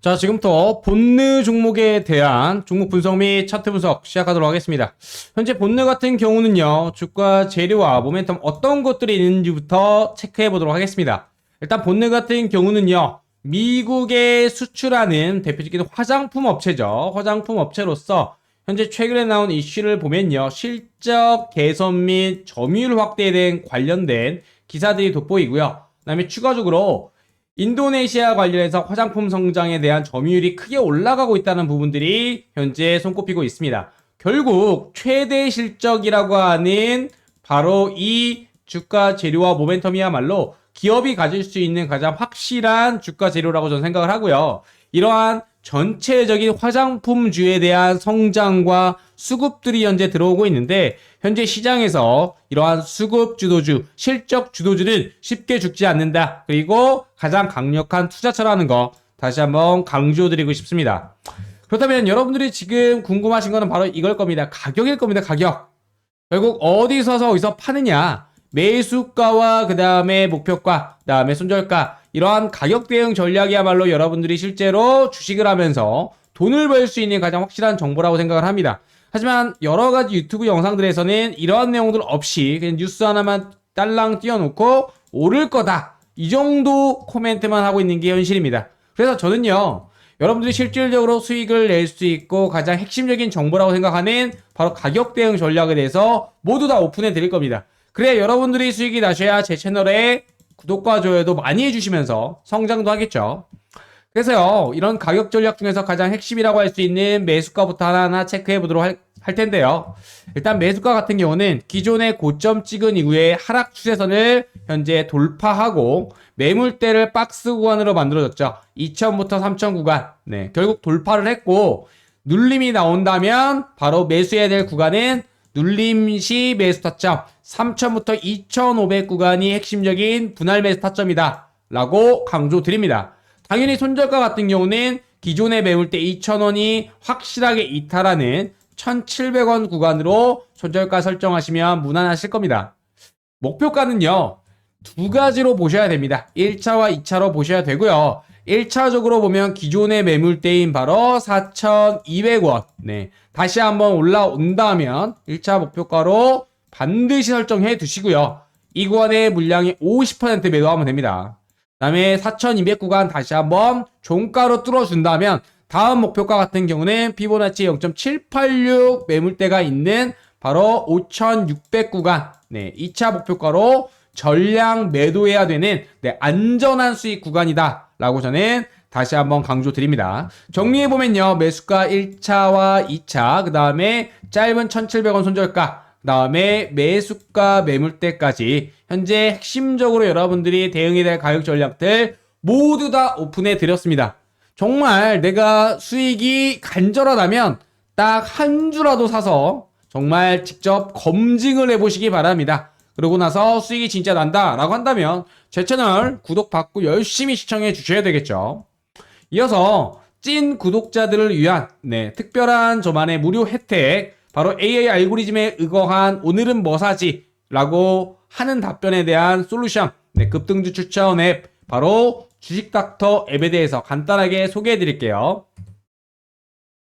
자, 지금부터 본느 종목에 대한 종목 분석 및 차트 분석 시작하도록 하겠습니다. 현재 본느 같은 경우는요, 주가 재료와 모멘텀 어떤 것들이 있는지부터 체크해 보도록 하겠습니다. 일단 본느 같은 경우는요, 미국에 수출하는 대표적인 화장품 업체죠. 화장품 업체로서 현재 최근에 나온 이슈를 보면요, 실적 개선 및 점유율 확대에 대한 관련된 기사들이 돋보이고요. 그다음에 추가적으로 인도네시아 관련해서 화장품 성장에 대한 점유율이 크게 올라가고 있다는 부분들이 현재 손꼽히고 있습니다. 결국 최대 실적이라고 하는 바로 이 주가 재료와 모멘텀이야말로 기업이 가질 수 있는 가장 확실한 주가 재료라고 저는 생각을 하고요. 이러한 전체적인 화장품주에 대한 성장과 수급들이 현재 들어오고 있는데 현재 시장에서 이러한 수급 주도주, 실적 주도주는 쉽게 죽지 않는다. 그리고 가장 강력한 투자처라는 거 다시 한번 강조드리고 싶습니다. 그렇다면 여러분들이 지금 궁금하신 거는 바로 이걸 겁니다. 가격일 겁니다. 가격. 결국 어디서서 어디서 파느냐. 매수가와 그 다음에 목표가, 그 다음에 손절가 이러한 가격 대응 전략이야말로 여러분들이 실제로 주식을 하면서 돈을 벌 수 있는 가장 확실한 정보라고 생각을 합니다. 하지만 여러 가지 유튜브 영상들에서는 이러한 내용들 없이 그냥 뉴스 하나만 딸랑 띄워놓고 오를 거다. 이 정도 코멘트만 하고 있는 게 현실입니다. 그래서 저는요, 여러분들이 실질적으로 수익을 낼 수 있고 가장 핵심적인 정보라고 생각하는 바로 가격 대응 전략에 대해서 모두 다 오픈해 드릴 겁니다. 그래 여러분들이 수익이 나셔야 제 채널에 구독과 좋아요도 많이 해주시면서 성장도 하겠죠. 그래서요, 이런 가격 전략 중에서 가장 핵심이라고 할 수 있는 매수가부터 하나하나 체크해 보도록 할, 할 텐데요. 일단 매수가 같은 경우는 기존의 고점 찍은 이후에 하락 추세선을 현재 돌파하고 매물대를 박스 구간으로 만들어졌죠. 2000부터 3000 구간. 네, 결국 돌파를 했고 눌림이 나온다면 바로 매수해야 될 구간은 눌림 시 매수 타점 3000부터 2500 구간이 핵심적인 분할 매수 타점이다. 라고 강조드립니다. 당연히 손절가 같은 경우는 기존의 매물대 2,000원이 확실하게 이탈하는 1,700원 구간으로 손절가 설정하시면 무난하실 겁니다. 목표가는요, 두 가지로 보셔야 됩니다. 1차와 2차로 보셔야 되고요. 1차적으로 보면 기존의 매물대인 바로 4,200원. 네. 다시 한번 올라온다면 1차 목표가로 반드시 설정해 두시고요. 이 구간의 물량이 50% 매도하면 됩니다. 그 다음에 4,200 구간 다시 한번 종가로 뚫어준다면 다음 목표가 같은 경우는 피보나치 0.786 매물대가 있는 바로 5,600 구간 네, 2차 목표가로 전량 매도해야 되는 네, 안전한 수익 구간이다 라고 저는 다시 한번 강조드립니다. 정리해보면요. 매수가 1차와 2차, 그 다음에 짧은 1,700원 손절가, 그 다음에 매수가 매물대까지 현재 핵심적으로 여러분들이 대응해야 될 가격 전략들 모두 다 오픈해 드렸습니다. 정말 내가 수익이 간절하다면 딱 한 주라도 사서 정말 직접 검증을 해보시기 바랍니다. 그러고 나서 수익이 진짜 난다라고 한다면 제 채널 구독받고 열심히 시청해 주셔야 되겠죠. 이어서 찐 구독자들을 위한 네, 특별한 저만의 무료 혜택 바로 AI 알고리즘에 의거한 오늘은 뭐 사지? 라고 하는 답변에 대한 솔루션 네, 급등주 추천 앱 바로 주식닥터 앱에 대해서 간단하게 소개해 드릴게요.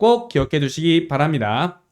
꼭 기억해 두시기 바랍니다.